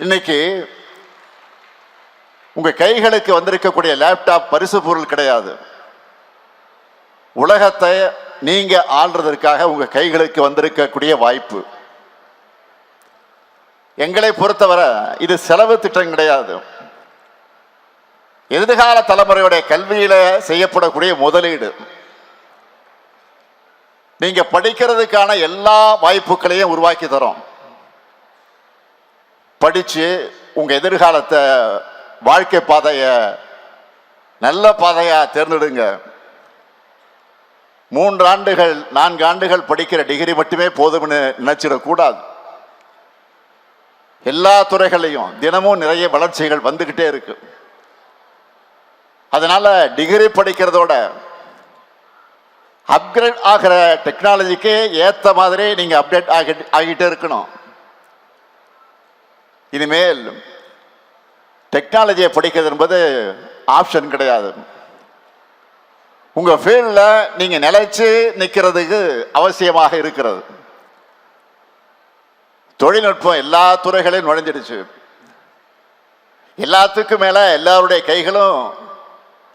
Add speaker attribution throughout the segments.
Speaker 1: இன்னைக்கு உங்க கைகளுக்கு வந்திருக்கக்கூடிய லேப்டாப் பரிசு பொருள் கிடையாது. உலகத்தை நீங்க ஆள்றதற்காக உங்க கைகளுக்கு வந்திருக்கக்கூடிய வாய்ப்பு. எங்களை பொறுத்தவரை இது செலவு திட்டம் கிடையாது. எதிர்கால தலைமுறையுடைய கல்வியில செய்யப்படக்கூடிய முதலீடு. நீங்க படிக்கிறதுக்கான எல்லா வாய்ப்புகளையும் உருவாக்கி தரோம். படித்து உங்கள் எதிர்காலத்தை வாழ்க்கை பாதையை நல்ல பாதையாக தேர்ந்தெடுங்க. மூன்று ஆண்டுகள் நான்கு ஆண்டுகள் படிக்கிற டிகிரி மட்டுமே போதும்னு நினச்சிடக்கூடாது. எல்லா துறைகளையும் தினமும் நிறைய வளர்ச்சிகள் வந்துக்கிட்டே இருக்கு. அதனால டிகிரி படிக்கிறதோட அப்கிரேட் ஆகிற டெக்னாலஜிக்கு ஏற்ற மாதிரி நீங்கள் அப்டேட் ஆகி ஆகிட்டே இருக்கணும். இனிமேல் டெக்னாலஜியை படிக்கிறது என்பது ஆப்ஷன் கிடையாது. உங்கள் ஃபீல்டில் நீங்கள் நிலைச்சு நிற்கிறதுக்கு அவசியமாக இருக்கிறது. தொழில்நுட்பம் எல்லா துறைகளையும் நுழைஞ்சிடுச்சு. எல்லாத்துக்கும் மேலே எல்லாருடைய கைகளும்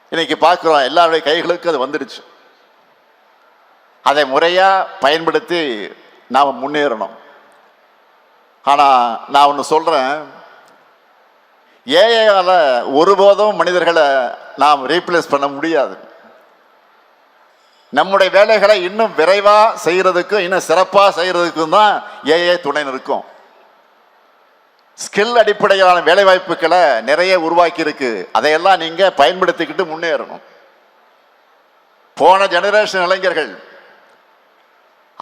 Speaker 1: இன்னைக்கு பார்க்குறோம் எல்லாருடைய கைகளுக்கும் அது வந்துடுச்சு. அதை முறையாக பயன்படுத்தி நாம் முன்னேறணும். ஆனால் நான் ஒன்று சொல்கிறேன் ஏஐயால் ஒருபோதும் மனிதர்களை நாம் ரீப்ளேஸ் பண்ண முடியாது. நம்முடைய வேலைகளை இன்னும் விரைவாக செய்கிறதுக்கும் இன்னும் சிறப்பாக செய்கிறதுக்கும் தான் ஏஐ துணை நிற்கும். ஸ்கில் அடிப்படையிலான வேலைவாய்ப்புகளை நிறைய உருவாக்கி இருக்கு அதையெல்லாம் நீங்கள் பயன்படுத்திக்கிட்டு முன்னேறணும். போன ஜெனரேஷன் இளைஞர்கள்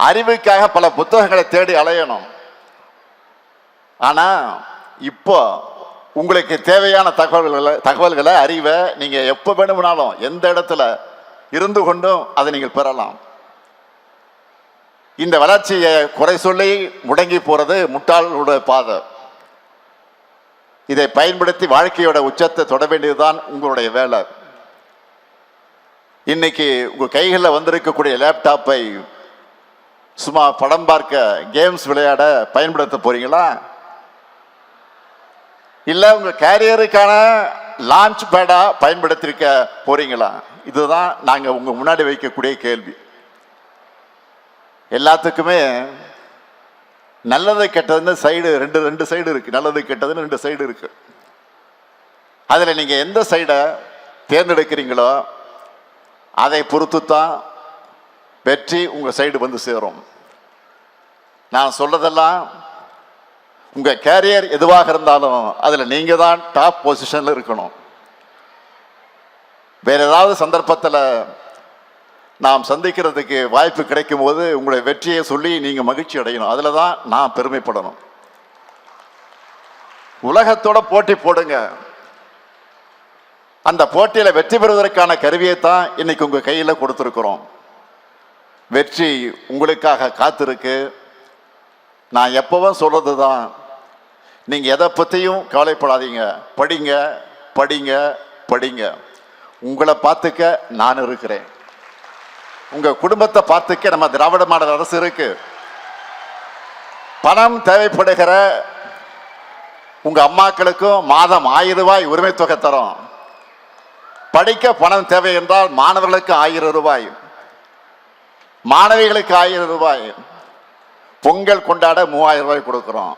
Speaker 1: அறிவுக்காக பல புத்தகங்களை தேடி அலையணும். ஆனால் இப்போ உங்களுக்கு தேவையான தகவல்களை தகவல்களை அறிவை நீங்கள் எப்போ வேணும்னாலும் எந்த இடத்துல இருந்து கொண்டும் அதை நீங்கள் பெறலாம். இந்த வளர்ச்சியை குறை சொல்லி முடங்கி போகிறது முட்டாளோட பாதை. இதை பயன்படுத்தி வாழ்க்கையோட உச்சத்தை தொட வேண்டியதுதான் உங்களுடைய வேலை. இன்னைக்கு உங்கள் கைகளில் வந்திருக்கக்கூடிய லேப்டாப்பை சும்மா படம் பார்க்க கேம்ஸ் விளையாட பயன்படுத்த போறீங்களா? இல்லை உங்கள் கேரியருக்கான லான்ச் பேடாக பயன்படுத்திருக்க போகிறீங்களா இதுதான் நாங்கள் உங்கள் முன்னாடி வைக்கக்கூடிய கேள்வி. எல்லாத்துக்குமே நல்லது கெட்டதுன்னு சைடு ரெண்டு ரெண்டு சைடு இருக்குது நல்லது கெட்டதுன்னு ரெண்டு சைடு இருக்குது அதில் நீங்கள் எந்த சைடை தேர்ந்தெடுக்கிறீங்களோ அதை பொறுத்து தான் வெற்றி உங்கள் சைடு வந்து சேரும். நான் சொல்றதெல்லாம் உங்கள் கேரியர் எதுவாக இருந்தாலும் அதில் நீங்கள் தான் டாப் பொசிஷனில் இருக்கணும். வேற ஏதாவது சந்தர்ப்பத்தில் நாம் சந்திக்கிறதுக்கு வாய்ப்பு கிடைக்கும் போது உங்களுடைய வெற்றியை சொல்லி நீங்கள் மகிழ்ச்சி அடையணும். அதில் தான் நான் பெருமைப்படணும். உலகத்தோட போட்டி போடுங்க. அந்த போட்டியில் வெற்றி பெறுவதற்கான கருவியை தான் இன்னைக்கு உங்கள் கையில் கொடுத்துருக்குறோம். வெற்றி உங்களுக்காக காத்திருக்கு. நான் எப்பவும் சொல்றது தான் நீங்கள் எதை பற்றியும் கவலைப்படாதீங்க. படிங்க படிங்க படிங்க. உங்களை பார்த்துக்க நான் இருக்கிறேன். உங்கள் குடும்பத்தை பார்த்துக்க நம்ம திராவிட மாடல் அரசு இருக்கு. பணம் தேவைப்படுகிற உங்கள் அம்மாக்களுக்கும் மாதம் ஆயிரம் ரூபாய் உரிமை தொகை தரும். படிக்க பணம் தேவை என்றால் மாணவர்களுக்கு ஆயிரம் ரூபாய். மாணவிகளுக்கு ஆயிரம் ரூபாய். பொங்கல் கொண்டாட மூவாயிரம் ரூபாய் கொடுக்குறோம்.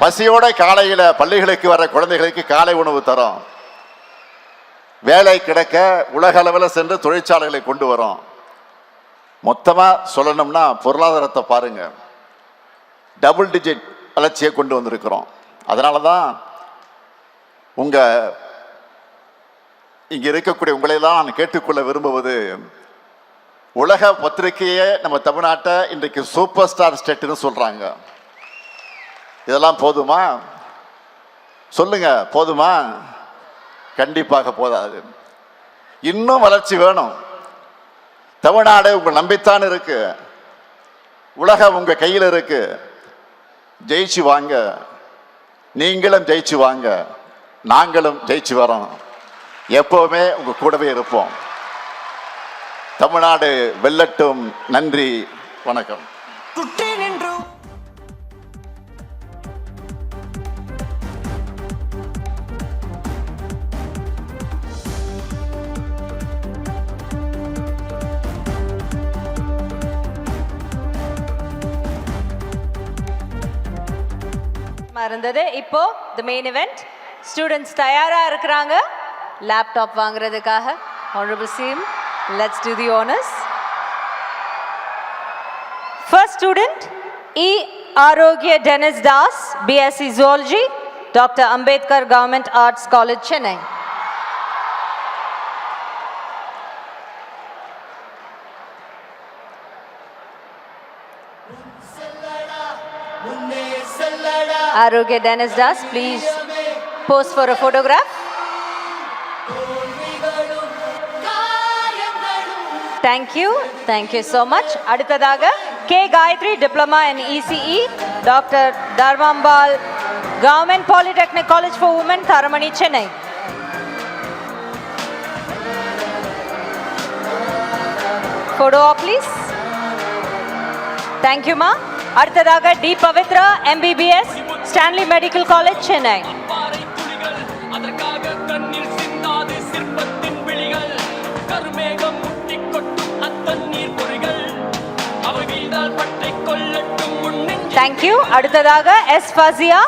Speaker 1: பசியோட காலையில் பள்ளிகளுக்கு வர குழந்தைகளுக்கு காலை உணவு தரோம். வேலை கிடைக்க உலக அளவில் சென்று தொழிற்சாலைகளை கொண்டு வரோம். மொத்தமாக சொல்லணும்னா பொருளாதாரத்தை பாருங்க. டபுள் டிஜிட் வளர்ச்சியை கொண்டு வந்திருக்கிறோம். அதனால தான் உங்கள் இங்கே இருக்கக்கூடிய உங்களையெல்லாம் நான் கேட்டுக்கொள்ள விரும்புவது உலக பத்திரிகையே நம்ம தமிழ்நாட்டை இன்றைக்கு சூப்பர் ஸ்டார் ஸ்டேட்டுன்னு சொல்கிறாங்க இதெல்லாம் போதுமா? சொல்லுங்க போதுமா? கண்டிப்பாக போதாது. இன்னும் வளர்ச்சி வேணும். தமிழ்நாடு உங்கள் நம்பித்தான் இருக்கு. உலகம் உங்க கையில் இருக்கு. ஜெயிச்சு வாங்க. நீங்களும் ஜெயிச்சு வாங்க. நாங்களும் ஜெயிச்சு வரோம் எப்பவுமே உங்க கூடவே இருப்போம். தமிழ்நாடு வெல்லட்டும். நன்றி வணக்கம்.
Speaker 2: இருந்தது. இப்போ தி மெயின் இவெண்ட் ஸ்டூடெண்ட்ஸ் தயாரா இருக்கிறாங்க. லேப்டாப் வாங்குறதுக்காக. Honourable CM let's do the honours first student E Arokiya Dennis Das BSc zoology doctor Ambedkar government arts college Chennai Arugya Dennis Das, please pose for a photograph. Thank you. Thank you so much. Adutadaga, K. Gayatri, Diploma in ECE, Dr. Dharmambal, Government Polytechnic College for Women, Tharamani, Chennai. Photo, please. Thank you, ma. அடுத்ததாக T Pavithra MBBS Stanley medical college Chennai. Thank you அடுத்ததாக S ஃபசியா